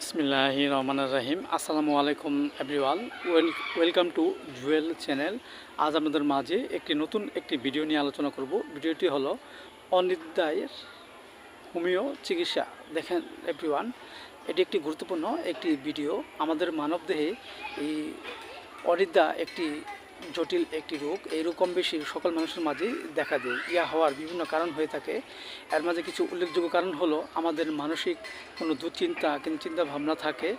বিসমিল্লাহ রহমান রাহিম। আসসালামু আলাইকুম everyone. Well, welcome to Jewel channel. আজ আপনাদের মাঝে একটি নতুন একটি ভিডিও নিয়ে আলোচনা করব। ভিডিওটি হলো অনিদ্রায়ের হোমিও চিকিৎসা। দেখেন এভরিওয়ান, এটি একটি গুরুত্বপূর্ণ একটি ভিডিও। আমাদের মানবদেহে এই অনিদ্রা একটি জটিল একটি রোগ। এই রোগ কম বেশি সকল মানুষের মাঝেই দেখা দেয়। ইয়া হওয়ার বিভিন্ন কারণ হয়ে থাকে। এর মাঝে কিছু উল্লেখযোগ্য কারণ হলো, আমাদের মানসিক কোনো দুশ্চিন্তা কিন্তু চিন্তা ভাবনা থাকে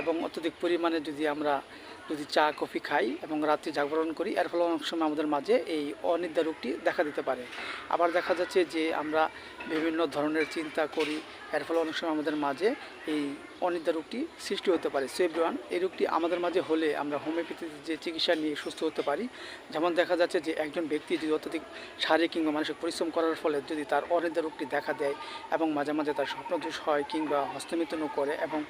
এবং অত্যধিক পরিমাণে যদি আমরা যদি চা, কফি খাই এবং রাত্রি জাগরণ করি, এর ফলে অনেক সময় আমাদের মাঝে এই অনিদ্রা রোগটি দেখা দিতে পারে। আবার দেখা যাচ্ছে যে আমরা বিভিন্ন ধরনের চিন্তা করি, এর ফলে অনেক সময় আমাদের মাঝে এই অনিদ্রা রোগটি সৃষ্টি হতে পারে। সো এই রোগটি আমাদের মাঝে হলে আমরা হোমিওপ্যাথিতে যে চিকিৎসা নিয়ে সুস্থ হতে পারি যেমন দেখা যাচ্ছে যে একজন ব্যক্তি যদি অত্যধিক শারীরিক কিংবা মানসিক পরিশ্রম করার ফলে যদি তার অনিদ্রা রোগটি দেখা দেয় এবং মাঝে মাঝে তার স্বপ্নদোষ হয় কিংবা হস্তমিথুনও করে এবং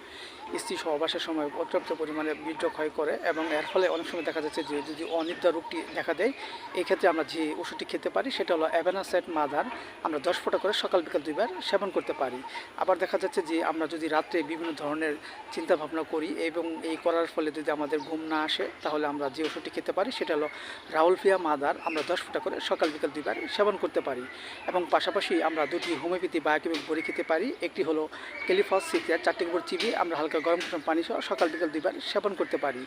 স্ত্রী সহবাসের সময় পর্যাপ্ত পরিমাণে বীর্য ক্ষয় করে এবং এর ফলে অনেক সময় দেখা যাচ্ছে যে যদি অনিদ্রা রোগটি দেখা দেয় এই ক্ষেত্রে আমরা যে ওষুধটি খেতে পারি সেটা হলো অ্যাভেনাসাইট মাদার। আমরা দশ ফোঁটা করে সকাল বিকাল দুইবার সেবন করতে পারি। আবার দেখা যাচ্ছে যে আমরা যদি রাত্রে বিভিন্ন ধরনের চিন্তা ভাবনা করি এবং এই করার ফলে যদি আমাদের ঘুম না আসে, তাহলে আমরা যে ওষুধটি খেতে পারি সেটা হলো রাউলফিয়া মাদার, আমরা দশ ফুটা করে সকাল বিকাল দুইবার সেবন করতে পারি এবং পাশাপাশি আমরা দুটি হোমিওপ্যাথি, বায়োকেমিক বড়ি খেতে পারি। একটি হলো ক্যালিফস সিক্রিয়া চারটি উপর চিবিয়ে আমরা হালকা গরম গরম পানি সহ সকাল বিকাল দুইবার সেবন করতে পারি।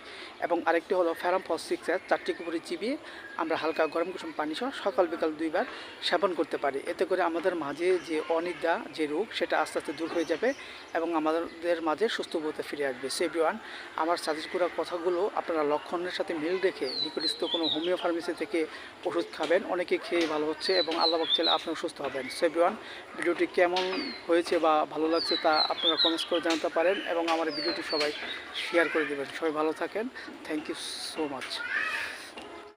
এবং আরেকটি হলো ফ্যারামফস সিক্সার চারটি উপরে চিবিয়ে আমরা হালকা গরম গরম পানি সহ সকাল বিকাল দুইবার সেবন করতে পারি। এতে করে আমাদের মাঝে যে অনিদ্রা, যে রোগ, সেটা আস্তে আস্তে দূর হয়ে যাবে এবং আমাদের মাঝে সুস্থ বোধে ফিরে আসবে। সো এভরিওয়ান আমার সাজেস্ট করা কথাগুলো আপনারা লক্ষণের সাথে মিল রেখে নিকটস্থ কোনো হোমিও ফার্মেসি থেকে ওষুধ খাবেন, অনেকে খেয়ে ভালো হচ্ছে এবং আল্লাহ বাক চাইলে আপনিও সুস্থ হবেন। সো এভরিওয়ান ভিডিওটি কেমন হয়েছে বা ভালো লাগছে তা আপনারা কমেন্টস করে জানাতে পারেন এবং আমার ভিডিওটি সবাই শেয়ার করে দেবেন। সবাই ভালো থাকেন। Thank you so much